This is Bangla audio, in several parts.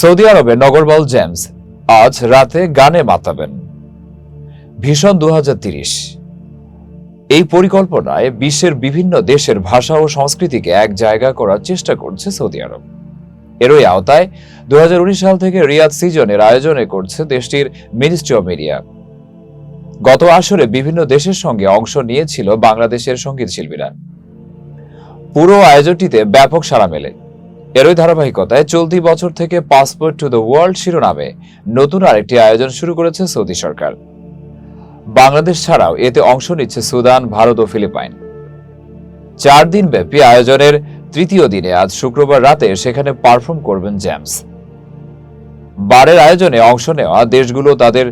সৌদি আরবে নগরবল জেমস আজ রাতে গানে মাতাবেন। ভীষণ দু এই পরিকল্পনায় বিশ্বের বিভিন্ন দেশের ভাষা ও সংস্কৃতিকে এক জায়গা করার চেষ্টা করছে সৌদি আরব। এরই আওতায় দু হাজার উনিশ সাল থেকে রিয়াদ সিজনের আয়োজনে করছে দেশটির মিনিস্ট্রি অব মিডিয়া। গত আসরে বিভিন্ন দেশের সঙ্গে অংশ নিয়েছিল বাংলাদেশের সংগীত শিল্পীরা পুরো আয়োজনটিতে ব্যাপক সাড়া মেলে। এরই ধারাবাহিকতায় চলতি বছর থেকে পাসপোর্ট টু দ্য ওয়ার্ল্ড শিরোনামে নতুন আরেকটি আয়োজন শুরু করেছে সৌদি সরকার। বাংলাদেশ ছাড়াও এতে অংশ নিচ্ছে সুদান, ভারত ও ফিলিপাইন। চার দিন ব্যাপী আয়োজনের তৃতীয় দিনে আজ শুক্রবার রাতে সেখানে পারফর্ম করবেন জেমস। বারের আয়োজনে অংশ নেওয়া দেশগুলো তাদের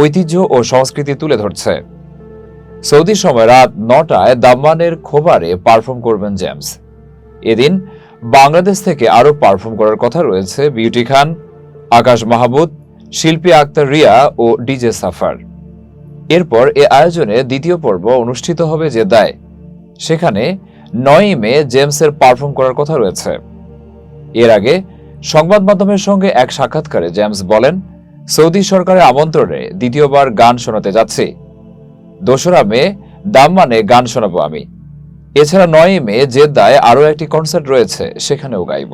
ঐতিহ্য ও সংস্কৃতি তুলে ধরছে। সৌদি সময় রাত নটায় দাম্মানের খোবারে পারফর্ম করবেন জেমস। এদিন বাংলাদেশ থেকে আরও পারফর্ম করার কথা রয়েছে বিউটি খান, আকাশ মাহমুদ, শিল্পী আক্তার রিয়া ও ডিজে সাফার। এরপর এ আয়োজনে দ্বিতীয় পর্ব অনুষ্ঠিত হবে যে দায় সেখানে নয়ই মে জেমসের পারফর্ম করার কথা রয়েছে। এর আগে সংবাদ মাধ্যমের সঙ্গে এক সাক্ষাৎকারে জেমস বলেন, সৌদি সরকারের আমন্ত্রণে দ্বিতীয়বার গান শোনাতে যাচ্ছি। দোসরা মে দাম্মানে গান শোনাবো আমি। এছাড়া নয় মে জেদ্দায় আরও একটি কনসার্ট রয়েছে, সেখানেও গাইব।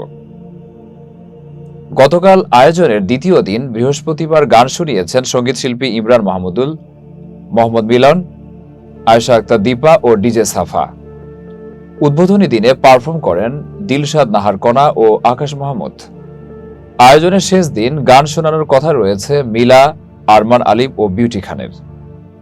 গতকাল আয়োজনের দ্বিতীয় দিন বৃহস্পতিবার গান শুনিয়েছেন সংগীত শিল্পী ইমরান মাহমুদুল, মোহাম্মদ মিলন, আয়শা আক্তার দীপা ও ডিজে সাফা। উদ্বোধনী দিনে পারফর্ম করেন দিলশাদ নাহার কণা ও আকাশ মাহমুদ। আয়োজনের শেষ দিন গান শোনানোর কথা রয়েছে মিলা, আরমান আলিম ও বিউটি খানের।